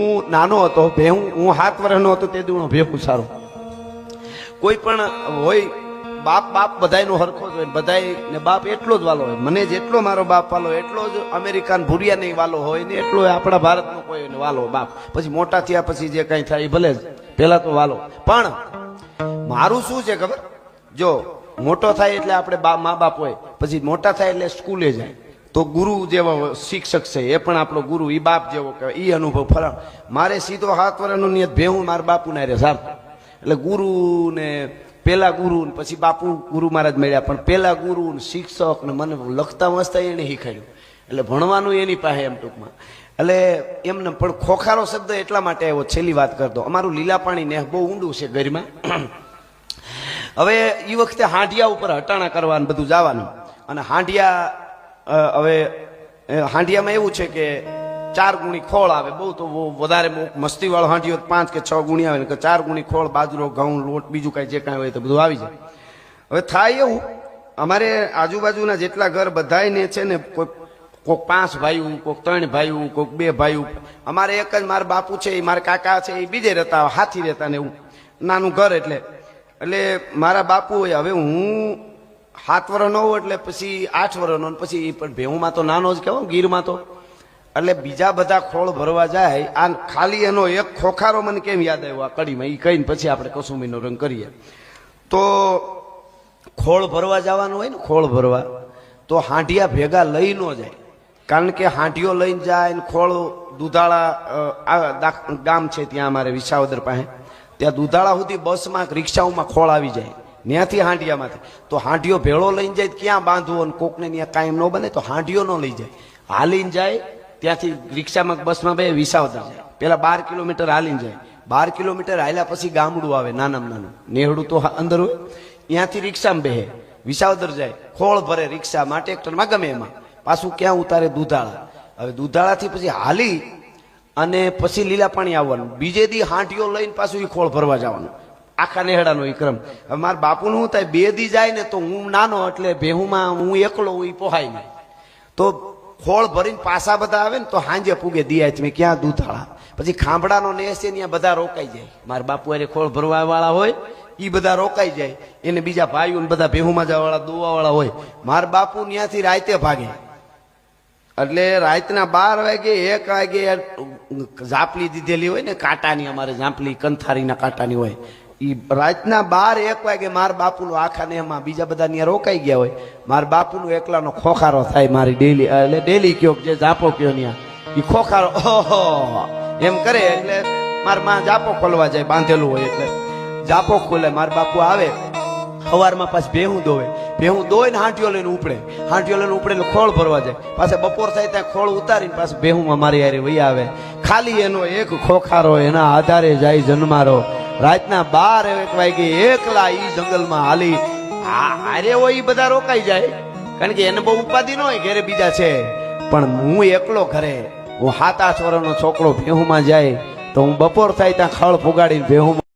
હું નાનો હતો, ભેહું, હું સાત વર્ષનો હતો, તે દુણો ભેહું સારું. કોઈ પણ હોય, બાપ બાપ બધાયનો હરખો જ હોય બધાય ને બાપ એટલો જ વાલો હોય. મને જેટલો મારો બાપ વાલો એટલો જ અમેરિકન ભૂરિયા નહીં વાલો હોય ને એટલો આપણા ભારતનો કોઈ ને વાલો બાપ. પછી મોટા થયા પછી જે કંઈ થાય એ ભલે જ, પહેલાં તો વાલો. પણ મારું શું છે ખબર? જો મોટો થાય એટલે આપણે બા, મા બાપ હોય, પછી મોટા થાય એટલે સ્કૂલે જાય. તો ગુરુ જેવો શિક્ષક છે એ પણ આપણો ગુરુ એ બાપ જેવો કહેવાય એ અનુભવ ફરા મારે સીધો હાથ વરાનો નિયત ભેહું મારા બાપુ ના રે સાહેબ. એટલે ગુરુ ને પેલા ગુરુ ને પછી બાપુ ગુરુ મહારાજ મળ્યા પણ પેલા ગુરુ ને શિક્ષક ને મને લખતા વાંચતા એને શીખવાડ્યું એટલે ભણવાનું એની પાસે એમ ટૂંકમાં. એટલે એમને પણ ખોખારો શબ્દ એટલા માટે આવ્યો છેલ્લી વાત કરતો અમારું લીલા પાણી ને બહુ ઊંડું છે ઘરમાં હવે એ વખતે હાંડિયા ઉપર હટાણા કરવાનું બધું જવાનું. અને હાંડિયા અ, હવે હાંડિયામાં એવું છે કે ચાર ગુણી ખોળ આવે, બહુ તો વધારે મસ્તી વાળો હાંડિયો તો પાંચ કે છ ગુણી આવે ને ચાર ગુણી ખોળ, બાજરો, ઘઉં, લોટ, બીજું કાંઈ જે કાંઈ હોય તો બધું આવી જાય. હવે થાય એવું, અમારે આજુબાજુના જેટલા ઘર બધાયને છે ને, કોઈ, કોક પાંચ ભાઈઓ, કોક ત્રણ ભાઈઓ, કોક બે ભાઈઓ, અમારે એક જ મારા બાપુ છે, એ મારા કાકા છે, એ બીજે રહેતા, હાથી રહેતા ને એવું, નાનું ઘર એટલે. એટલે મારા બાપુ હવે હું સાત વર્ષનો એટલે પછી આઠ વર્ષનો પછી પણ ભેહુમાં તો નાનો જ કહેવાય ગીરમાં તો. એટલે બીજા બધા ખોળ ભરવા જાય આ ખાલી એનો એક ખોખારો મને કેમ યાદ આવ્યો આ કડીમાં? એ કહીને પછી આપણે કસુમીનો રંગ કરીએ. તો ખોળ ભરવા જવાનું હોય ને, ખોળ ભરવા, તો હાંડિયા ભેગા લઈ ન જાય. કારણ કે હાંડિયો લઈને જાય ને ખોળ દુધાળા ગામ છે ત્યાં અમારે વિસાવદર પાસે. ત્યાં દુધાળા સુધી બસમાં, રિક્ષાઓમાં ખોળ આવી જાય. ત્યાંથી હાંડિયામાંથી. તો હાંડિયો ભેળો લઈને જાય, ક્યાં બાંધવો અને કોકને ત્યાં કાયમ ન બને તો હાંડિયો ન લઈ જાય. હાલીને જાય, ત્યાંથી રિક્ષામાં બસમાં બે વિસાવદર જાય. પેલા બાર કિલોમીટર હાલીને જાય. બાર કિલોમીટર હાલ્યા પછી ગામડું આવે, નાનામાં નાનું. નેહડું તો અંદર હોય. ત્યાંથી રિક્ષામાં બેહે, વિસાવદર જાય. ખોળ ભરે રિક્ષામાં ટ્રેક્ટરમાં ગમે એમાં. પાછું ક્યાં ઉતારે? દુધાળા. હવે દુધાળાથી પછી હાલી અને પછી લીલા પાણી આવવાનું. બીજે દી હાંટીઓ લઈને પાછું એ ખોળ ભરવા જવાનું. આખા નેહડાનો એ ક્રમ. હવે મારા બાપુનું શું થાય? બે દી જાય ને તો હું નાનો એટલે ભેહુમાં હું એકલો હું પોહાય નહીં. તો ખોળ ભરીને પાસા બધા આવે ને તો હાંજે પૂગે દિયા તમે ક્યાં દૂધાળા પછી ખાંભડાનો નેસ છે ત્યાં બધા રોકાઈ જાય. મારા બાપુ અરે ખોળ ભરવા વાળા હોય એ બધા રોકાઈ જાય. એને બીજા ભાઈઓ બધા ભેહુમાં જવાવાળા, દોવાવાળા હોય. મારા બાપુ ત્યાંથી રાતે ભાગે. એટલે રાતના બાર વાગે, એક વાગે ઝાપલી દીધેલી હોય ને કાંટાની, અમારે ઝાપલી કંથારીના કાંટાની હોય. ઈ રાતના બાર એક વાગે માર બાપુનું આખા ને એમાં બીજા બધા ત્યાં રોકાઈ ગયા હોય. માર બાપુનું એકલાનો ખોખારો થાય મારી ડેલી એટલે ડેલી કયો જે ઝાપો કયો ત્યાં. એ ખોખારો, ઓહો, એમ કરે એટલે મારમાં જાપો ખોલવા જાય, બાંધેલું હોય એટલે. જાપો ખોલે, માર બાપુ આવે. સવારમાં પાછ ભેહું દોવે ભેહું દોય ને હાંટીઓ લઈને ઉપડે. હાંટીઓ લઈને ઉપડે એટલે ખોળ ભરવા જાય. પાછા બપોર થાય ત્યાં ખોળ ઉતારીને પાછું ભેહું મારી હારે વહી આવે. ખાલી એનો એક ખોખારો એના આધારે જાય જન્મારો. રાતના બાર એક વાગે એકલા ઈ જંગલમાં હાલી હારે હોય ઈ બધા રોકાઈ જાય. કારણ કે એને બહુ ઉપાધિ ન હોય ઘરે બીજા છે. પણ હું એકલો ઘરે, હું સાત આઠ વર્ષનો છોકરો ભેહુમાં જાય, તો હું બપોર થાય ત્યાં ખળ ફુગાડીને ભેહું